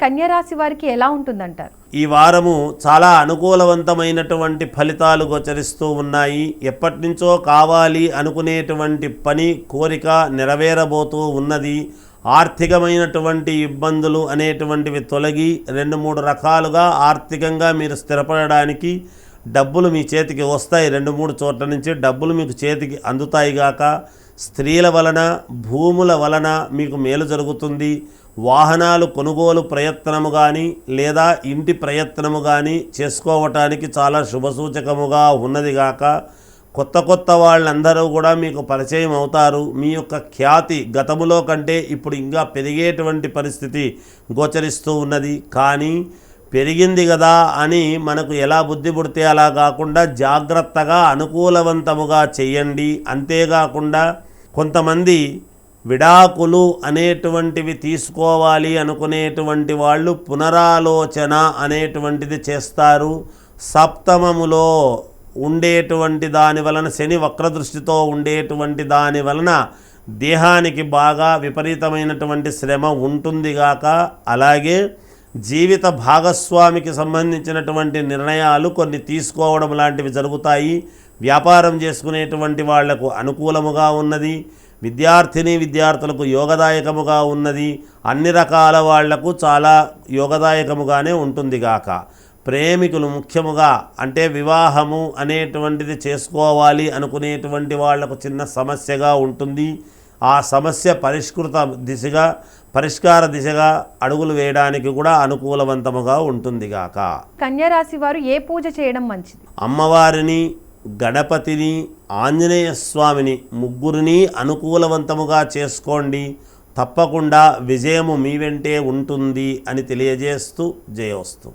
కన్యరాశి వారికి ఎలా ఉంటుందంటారు? ఈ వారము చాలా అనుకూలవంతమైనటువంటి ఫలితాలు గోచరిస్తూ ఉన్నాయి. ఎప్పటి నుంచో కావాలి అనుకునేటువంటి పని కోరిక నెరవేరబోతూ ఉన్నది. ఆర్థికమైనటువంటి ఇబ్బందులు అనేటువంటివి తొలగి రెండు మూడు రకాలుగా ఆర్థికంగా మీరు స్థిరపడడానికి డబ్బులు మీ చేతికి వస్తాయి. రెండు మూడు చోట్ల నుంచి డబ్బులు మీకు చేతికి అందుతాయి గాక. స్త్రీల వలన భూముల వలన మీకు మేలు జరుగుతుంది. వాహనాలు కొనుగోలు ప్రయత్నము కానీ లేదా ఇంటి ప్రయత్నము కానీ చేసుకోవటానికి చాలా శుభసూచకముగా ఉన్నది గాక కొత్త కొత్త వాళ్ళందరూ కూడా మీకు పరిచయం అవుతారు. మీ యొక్క ఖ్యాతి గతములో కంటే ఇప్పుడు ఇంకా పెరిగేటువంటి పరిస్థితి గోచరిస్తూ ఉన్నది. కానీ పెరిగింది కదా అని మనకు ఎలా బుద్ధి పుడితే అలా కాకుండా జాగ్రత్తగా అనుకూలవంతముగా చేయండి అంతేకాకుండా కొంతమంది విడాకులు అనేటువంటివి తీసుకోవాలి అనుకునేటువంటి వాళ్ళు పునరాలోచన అనేటువంటిది చేస్తారు. సప్తమములో ఉండేటువంటి దాని వలన శని వక్రదృష్టితో ఉండేటువంటి దాని వలన దేహానికి బాగా విపరీతమైనటువంటి శ్రమ ఉంటుందిగాక అలాగే జీవిత భాగస్వామికి సంబంధించినటువంటి నిర్ణయాలు కొన్ని తీసుకోవడం లాంటివి జరుగుతాయి. వ్యాపారం చేసుకునేటువంటి వాళ్ళకు అనుకూలముగా ఉన్నది. విద్యార్థిని విద్యార్థులకు యోగదాయకముగా ఉన్నది. అన్ని రకాల వాళ్ళకు చాలా యోగదాయకముగానే ఉంటుంది గాక. ప్రేమికులు ముఖ్యముగా అంటే వివాహము అనేటువంటిది చేసుకోవాలి అనుకునేటువంటి వాళ్ళకు చిన్న సమస్యగా ఉంటుంది. ఆ సమస్య పరిష్కృత దిశగా పరిష్కార దిశగా అడుగులు వేయడానికి కూడా అనుకూలవంతముగా ఉంటుంది గాక. కన్యా రాశి వారు ఏ పూజ చేయడం మంచిది? అమ్మవారిని గణపతిని ఆంజనేయ స్వామిని ముగ్గురిని అనుకూలవంతముగా చేసుకోండి. తప్పకుండా విజయము మీ వెంటే ఉంటుంది అని తెలియజేస్తూ జయోస్తు.